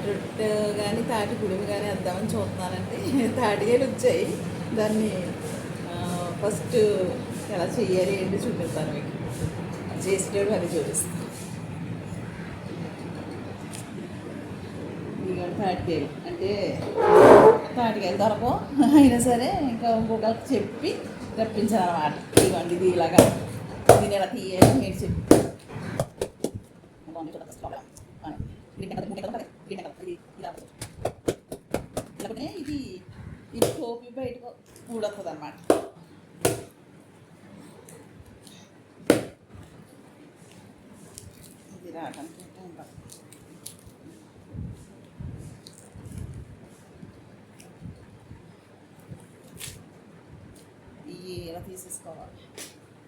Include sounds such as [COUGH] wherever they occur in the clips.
తాటి రొట్టె కానీ తాటి గుడిమి కానీ వేద్దామని చూస్తున్నానంటే [LAUGHS] తాటికాయలు వచ్చాయి. దాన్ని ఫస్ట్ ఎలా చెయ్యాలి ఏంటి చూపిస్తాను మీకు. చేసేటప్పుడు అది చూపిస్తాను. ఇదిగోండి తాటికాయలు. అంటే తాటికాయలు దొరకవు అయినా సరే ఇంకా ఇంకొకరికి చెప్పి రప్పించాలన్నమాట ఇదిగోండి ఇది ఇలాగా. దీన్ని ఎలా తీయాలి మీరు చెప్పి. బాగుంది ఇది ఇలా వస్తుంది. ఇది ఇది టోపీ బయటకు ఊడొస్తుంది అనమాట ఇది రావడానికి టైం పడుతుంది. ఇవి ఇలా తీసేసుకోవాలి?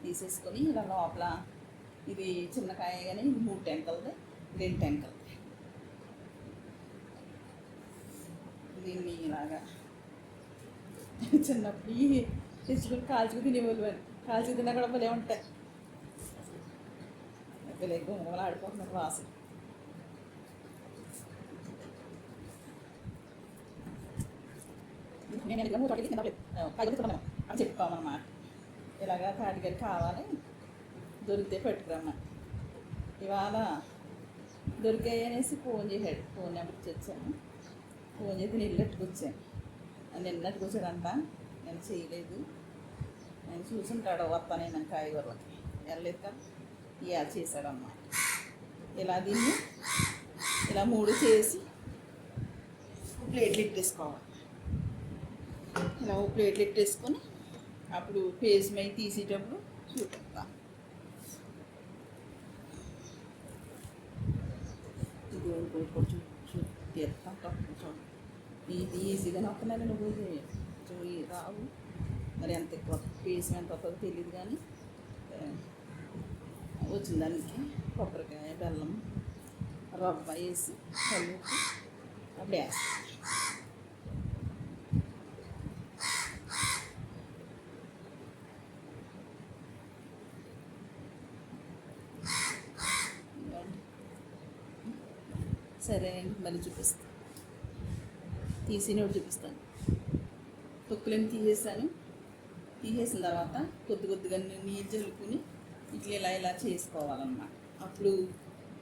తీసేసుకొని ఇలా లోపల ఇది చిన్నకాయ కానీ మూడు టెంకలది రెండు టెంకలది దీన్ని ఇలాగా? చిన్నప్పుడు తెచ్చుకుని కాల్చుకు తినేవాళ్ళు అని కాల్చుకు తిన్నా కూడా భలే ఉంటాయి. భలే గుమ్మలు ఆడిపోతున్నారు వాసన నేను ఇలా మూడు తినలేదు అని చెప్పుకోమన్నమాట ఇలాగా తాటికారి కావాలి. దొరికితే పెట్టుకురమ్మా. ఇవాళ దొరికాయి అనేసి ఫోన్ చేశాడు. ఫోన్ నెంబర్ తెచ్చాను ఫోన్ చేసి నేను ఇల్లు ఎట్టుకొచ్చాను నిన్న నేను చేయలేదు. నేను చూసుంటాడు వస్తాను నేను కాయగూరలకి. వెళ్ళలేదు కదా ఇవాళ చేశాడన్నమాట ఇలా దీన్ని ఇలా మూడు చేసి ప్లేట్లు ఇట్టేసుకోవాలి. ఇలా ఓ ప్లేట్లు ఇట్టేసుకొని అప్పుడు పేజ్ మై తీసేటప్పుడు చూపిస్తా ఇది ఇంకోటి కొంచెం తీర్థం తీస్తాం ఇది ఈజీగా వస్తున్నాయి నువ్వు చూయి రావు మరి ఎంత ఎక్కువ పేస్ ఎంత వస్తుందో తెలియదు కానీ వచ్చిన దానికి కొబ్బరికాయ బెల్లం రవ్వ వేసి కలిపి అప్పుడు వేస్తాను సరే అండి మళ్ళీ చూపిస్తాను తీసినప్పుడు చూపిస్తాను తొక్కులను తీసేసాను తీసేసిన తర్వాత కొద్ది కొద్దిగా నీళ్ళు చల్లుకుని ఇట్లా ఇలా ఇలా చేసుకోవాలన్నమాట అప్పుడు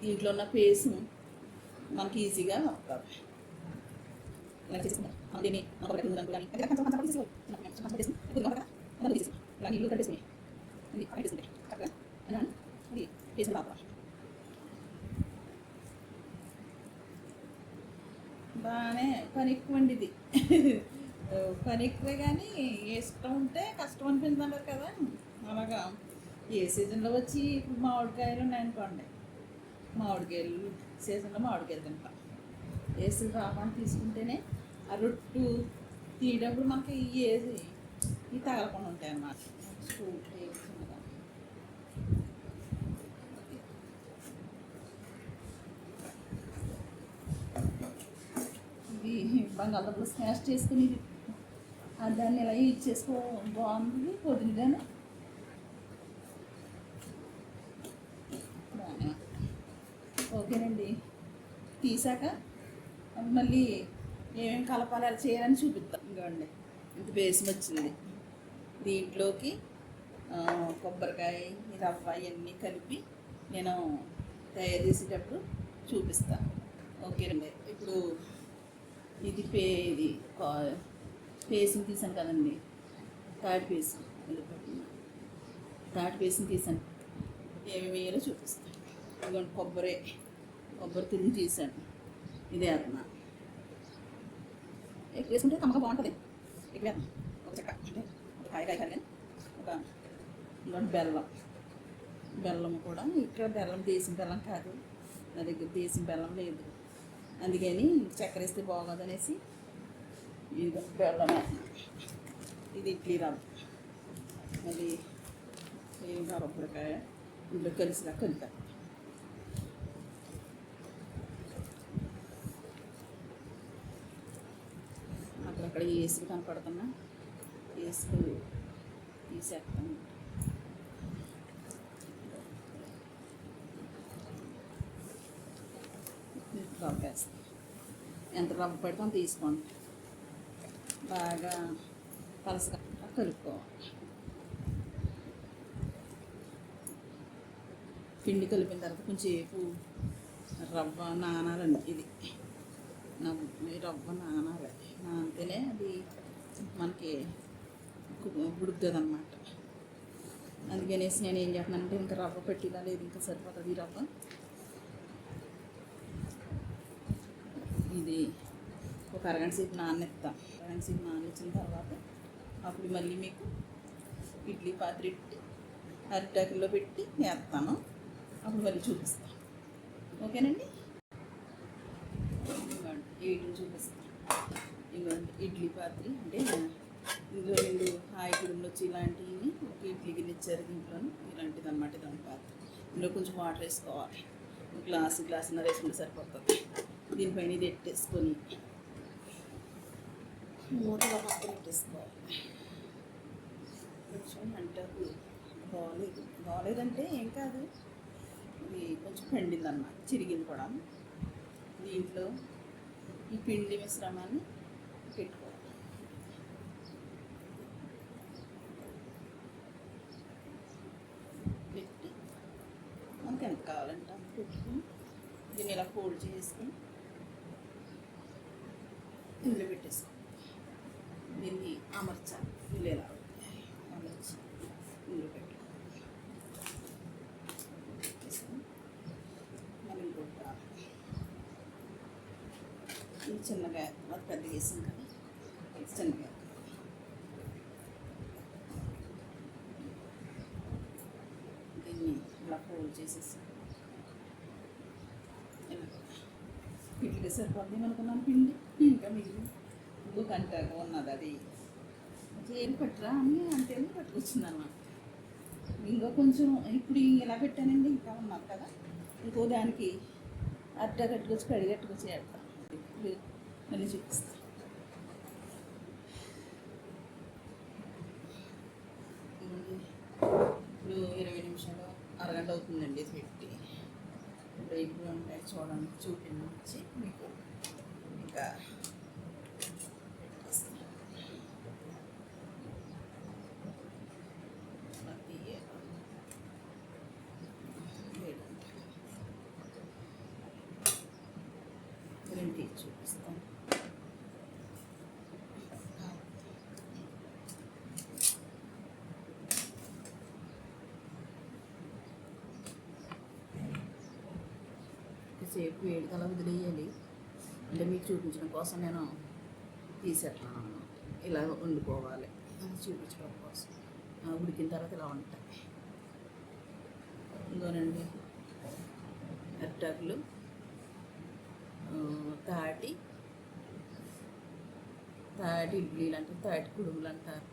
దీంట్లో ఉన్న పేస్ట్ మనకి ఈజీగా వస్తుంది ఇలా చేసుకుంటాం దీన్ని కానీ కొంచెం తీసుకోవాలి. కొంచెం కొంచెం తీసి, కొద్దిగా ఒక కొంచెం తీసి, ఇలా నీళ్ళు కట్టేసి ఇది కట్టేసి చక్కగా అని అది వేసిన తర్వాత బాగానే పని ఎక్కువండి ఇది పని ఎక్కువే కానీ ఇష్టం ఉంటే కష్టం అనిపించన్నారు కదా. అలాగా. ఏ సీజన్లో వచ్చి ఇప్పుడు మామిడికాయలు ఉన్నాయనుకోండి. మామిడికాయలు సీజన్లో మామిడికాయలు తింటాం. వేసి సీజన్ రాకుండా తీసుకుంటేనే ఆ రొట్టు తీయటప్పుడు మనకి ఏది ఈ తగలకుండా ఉంటాయి అన్నమాట స్కూల్ చిన్నగా ఇది బంగాళదుంపలు చేసుకుని దాన్ని ఇలా యూజ్ చేసుకో బాగుంది పొద్దునగానే ఓకేనండి. తీసాక మళ్ళీ ఏమేమి కలపాలి అలా చేయాలని చూపిస్తాం ఇంకోండి ఇంత బేసం వచ్చింది. దీంట్లోకి కొబ్బరికాయ రవ్వ ఇవన్నీ కలిపి నేను తయారు చేసేటప్పుడు చూపిస్తాను. ఓకేనండి. ఇప్పుడు ఇది పే ఇది కా- పేసిన తీసాను కదండి. తాటి పేసిన తాటి పేసిన తీసాను. ఏమేమి వేయాలో చూపిస్తాను. ఇదిగోండి కొబ్బరి. కొబ్బరి తిరిగి తీసాను. ఇదే వేస్తున్నా ఎక్కువ వేసుకుంటే కమ్మగా బాగుంటుంది. ఎక్కువ ఒక చెక్క అంటే ఒక కాయ కాయ కానీ ఒక ఇదిగోండి బెల్లం. బెల్లం కూడా ఇక్కడ బెల్లం దేశం బెల్లం కాదు. నా దగ్గర దేశం బెల్లం లేదు. అందుకని చక్కెర వేస్తే బాగోదు అనేసి ఇది ఇడ్లీ రవ్వ. అది ఏం రవ్వకాయ ఇందులో కలిసిలా కలిపాను అక్కడక్కడ ఏసులు కనపడుతున్నా. ఏసులు తీసేస్తాను. రవ్వ వేస్తాను ఎంత రవ్వ పడితే అంత తీసుకోండి బాగా పలసగా కలుపుకోవాలి పిండి కలిపిన తర్వాత కొంచెం సేపు రవ్వ నానాలండి ఇది. రవ్వ నానాలి. నానితేనే అది మనకి ఉడుకుతుందన్నమాట అందుకనేసి నేను ఏం చేస్తున్నానంటే ఇంకా రవ్వ పెట్టిలా లేదు ఇంకా సరిపోతుంది ఈ రవ్వ. ఇది ఒక అరగంట సేపు నానెత్తాం. అరగంట సేపు నానెచ్చిన తర్వాత అప్పుడు మళ్ళీ మీకు ఇడ్లీ పాత్ర పెట్టి అరిటాకుల్లో పెట్టి వేస్తాను అప్పుడు మళ్ళీ చూపిస్తాను ఓకేనండి? ఇదిగోండి వీటిని చూపిస్తాను ఇదిగోండి ఇడ్లీ పాత్ర అంటే ఇందులో రెండు హాయి కుడుములు వచ్చి ఇలాంటివి ఒక ఇడ్లీ గిన్నె ఇచ్చారు దీంట్లో ఇలాంటిది అనమాట దాని పాత్ర. ఇందులో కొంచెం వాటర్ వేసుకోవాలి. గ్లాస్ గ్లాసు గ్లాసున్నర వేసుకుంటే సరిపోతుంది. దీనిపైన ఇది ఎట్టేసుకొని మూటలో మాత్రం పెట్టేసుకోవాలి కొంచెం అంటారు బాగాలేదు. బాగాలేదంటే ఏం కాదు. ఇది కొంచెం పెండిందన్నమాట. అన్నమాట చిరిగింది కూడా. దీంట్లో ఈ పిండి మిశ్రమాన్ని పెట్టుకోవాలి. పెట్టి మనకి ఎంత కావాలంటే అంత పెట్టుకుని దీన్ని ఇలా ఫోల్డ్ చేసుకుని ఇందులో పెట్టేసుకోవాలి దీన్ని అమర్చాలి ఇల్లు ఇలా అమర్చి ఇందులో పెట్టు పెట్టేసుకొని మళ్ళీ ఇంకోటి రావాలి. ఇది చిన్నగా అది పెద్ద చేసాం కదా. చిన్నగా. దీన్ని ఇలా ఫోల్డ్ చేసేసి. ఇలా. ఇడ్లీ సరిపోద్ది అనుకున్నాను పిండి. ఇంకా మిగిలి ఇంకో గంట ఉన్నది అది. ఏం పట్టరా అని అంతేనే పట్టుకొచ్చిందన్నమాట అన్నమాట కొంచెం ఇప్పుడు ఇలా పెట్టానండి? ఇంకా ఉన్నారు కదా. ఇంకో దానికి అట్ట కట్టుకొచ్చి కడిగట్టుకొచ్చి వేస్తాం మళ్ళీ చూపిస్తాను ఇదిగోండి. ఇప్పుడు ఇరవై నిమిషాలు అరగంట అవుతుందండి ఇది పెట్టి ఇప్పుడు ఇప్పుడు ఉంటాయి చూడండి చూపించి మీకు ఇంకా పెట్టేస్తాను. ఇలా తీయాలి. వేడి ఉంటుంది. రెండు తీసి చూపిస్తాను సేపు వేడి కల వదిలేయాలి. అంటే మీకు చూపించడం కోసం నేను తీసేస్తున్నాను అన్నమాట ఇలా వండుకోవాలి. చూపించడం కోసం. ఉడికిన తర్వాత ఇలా ఉంటాయి ఇంకోనండి. అరిటాకులు తాటి తాటి ఇడ్లీలు అంటారు తాటి కుడుములు అంటారు.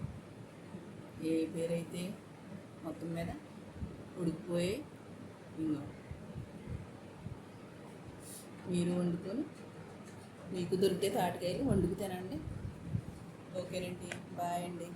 ఏ పేరైతే మొత్తం మీద ఉడికిపోయి ఇంకో మీరు వండుకొని మీకు దొరికితే తాటికాయలు వండుకు తినండి. ఓకేనండి. బాయ్ అండి.